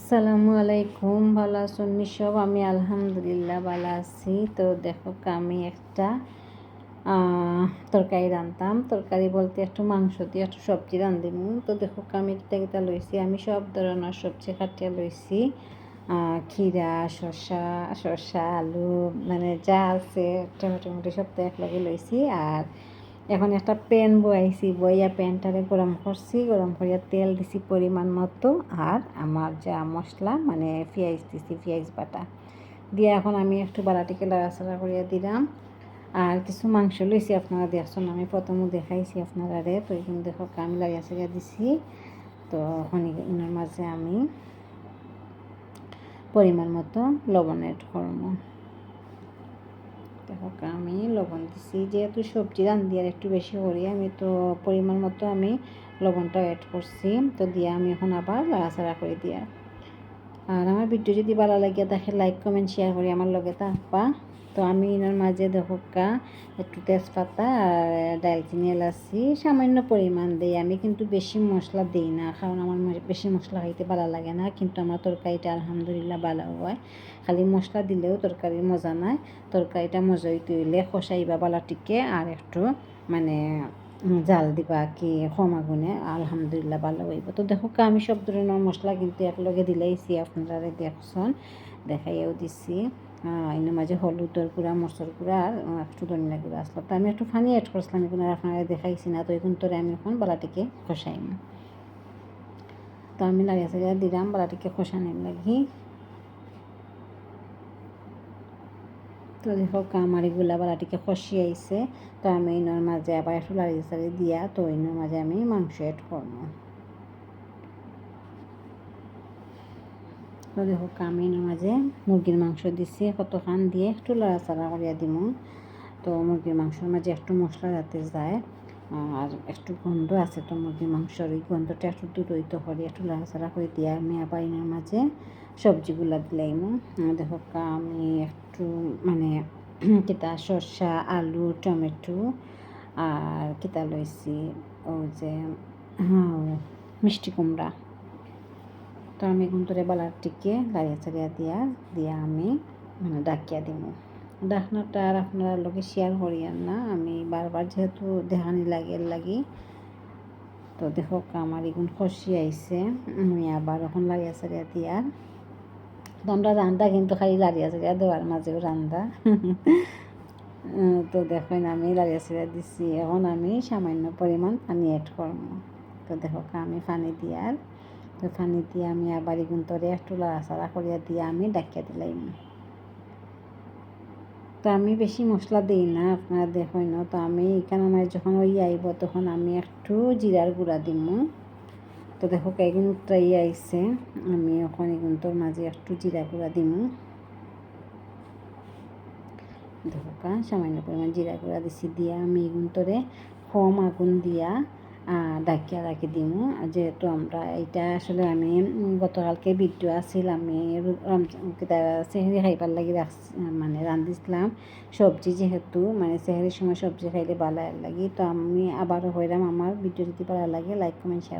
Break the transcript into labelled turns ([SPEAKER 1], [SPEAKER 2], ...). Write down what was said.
[SPEAKER 1] আসসালামু আলাইকুম, ভালো আছেন সব? আমি আলহামদুলিল্লাহ ভালো আছি। তো দেখো, আমি একটা তরকারি রাঁধতাম। তরকারি বলতে একটু মাংস দিয়ে একটু সবজি রাঁধিম। তো দেখো আমি কিতা লইছি। আমি সব ধরনের সবজি কাটিয়ে লইছি। খিরা শসা শসা, আলু মানে যা আছে টমেটো সব তো একলগে লইছি। আর এখন একটা প্যান বয়াইছি, বইয়া প্যানটারে গরম করছি, গরম করিয়া তেল দিছি পরিমাণ মতো আর আমার যা মশলা মানে পেঁয়াজ দিছি পেঁয়াজ বাটা। দিয়ে এখন আমি একটু বালাটিকে লড়াচড়া করিয়া দিলাম। আর কিছু মাংস লইছি আপনারা দেখছেন, আমি প্রথমে দেখাইছি আপনারা রে তো এখানে দেখো আমি সারিয়া দিছি। তো এখানের মাঝে আমি পরিমাণ মতো লবণ এড দেখো আমি লবণ দিছি। যেহেতু সবজি রান্ধি আর একটু বেশি করি, আমি তো পরিমাণ মতো আমি লবণটা অ্যাড করছি। তো দিয়ে আমি এখন আবার লাড়াচাড়া করে দিয়া। আর আমার ভিডিও যদি ভালো লাগে দেখে লাইক কমেন্ট শেয়ার করি আমার লগে থাকবা তো আমি এনার মাঝে দেখোকা একটু তেজপাতা আর ডালচিনি এলাচি সামান্য পরিমাণ দিই। আমি কিন্তু বেশি মশলা দিই না, কারণ আমার বেশি মশলা খাইতে ভালো লাগে না, কিন্তু আমার তরকারিটা আলহামদুলিল্লাহ ভালো হয়। খালি মশলা দিলেও তরকারির মজা নাই, তরকারিটা মজা হইতে হইলে খসাইবা বালাটিকে আর একটু মানে জাল দিবা কি কম আগুনে আলহামদুলিল্লাহ ভালো হইব। তো দেখো আমি সব ধরনের মশলা কিন্তু একলগে দিলাইছি, আপনারা দেখছেন দেখাইয়াও দিছি। এর মাঝে হলুদের গুঁড়া মরচর গুঁড়া আর একটু ধনিয়া গুঁড়া আসলো তো আমি একটু ফানি অ্যাড করছিলাম এখন আর আপনারা দেখাইছি না, তো এখন তোরে আমি এখন বালাটিকে খসাইম তো আমি লাগিয়ে সারিয়া দিলাম বালাটিকে খসানোর লাগি। তো দেখো আমার এগুলা বালাটিকে খসি আইছে তো আমি এনার মাঝে আবার একটু লাড়িয়ে সারিয়ে দিয়া, তো এনার মাঝে আমি মাংস অ্যাড করব তো দেখো কামিনের মাঝে মুরগির মাংস দিছি, কতখান দিয়ে একটু লড়াচাড়া করিয়া দিব তো মুরগির মাংসের মাঝে একটু মশলা যাতে যায়, আর একটু গন্ধ আছে তো মুরগির মাংসর ওই গন্ধটা একটু দূরইত করি একটু লড়াচাড়া করে দিয়ে আমি আবার এনার মাঝে সবজিগুলা দিলাইম। দেখো, আমি একটু মানে কিতা শসা আলু, টমেটো, আর কিতা লইছি, ও যে মিষ্টি কুমড়া। তো আমি গুন্তরে বালারটিকে লাড়িয়া চাড়িয়া দিয়া দিয়া আমি মানে ডাকিয়া দিব ডাকনাটা আর আপনারা লোকে শেয়ার করিয়ান না, আমি বারবার যেহেতু দেখানি লাগে লাগি, তো দেখো আমার এগুন খসি আইছে, আমি আবার এখন লাড়িয়া চাড়িয়া দিয়ার তো আমরা রান্দা কিন্তু খালি লাড়িয়া চাড়িয়া দেওয়ার মাঝেও রান্দা। তো দেখেন আমি লাড়িয়া চাড়িয়া দিছি, এখন আমি সামান্য পরিমাণ পানি অ্যাড করব তো দেখো আমি পানি দিয়ার তো দিয়ে আমি আবার এগুন তরে একটু লাড়াচাড়া করিয়া দিয়ে আমি ডাকিয়া দিলাম। তো আমি বেশি মশলা দিই না, আপনারা দেখেন না, তো আমি এখানে আমার যখন ওই আইব তখন আমি একটু জিরার গুঁড়া দিম। তো দেখো কেগুন উত্তরাই আইছে, আমি এখন এগুন তোর মাঝে একটু জিরা গুঁড়া দিম। দেখো সামান্য পরিমাণ জিরা গুঁড়া দিছি, দিয়া আমি এগুন তোরে কম আগুন দিয়া ডাকিয়া রাখি দিমু। যেহেতু আমরা এটা আসলে আমি গতকালকে ভিডিও আছিল আমি সেহেরি খাইবার লাগি মানে রান্ধিছিলাম। সবজি যেহেতু মানে সেহেরির সময় সবজি খাইলে ভালো লাগে। তো আমি আবারও হইলাম আমার ভিডিও যদি ভালো লাগে লাইক কমেন্ট শেয়ার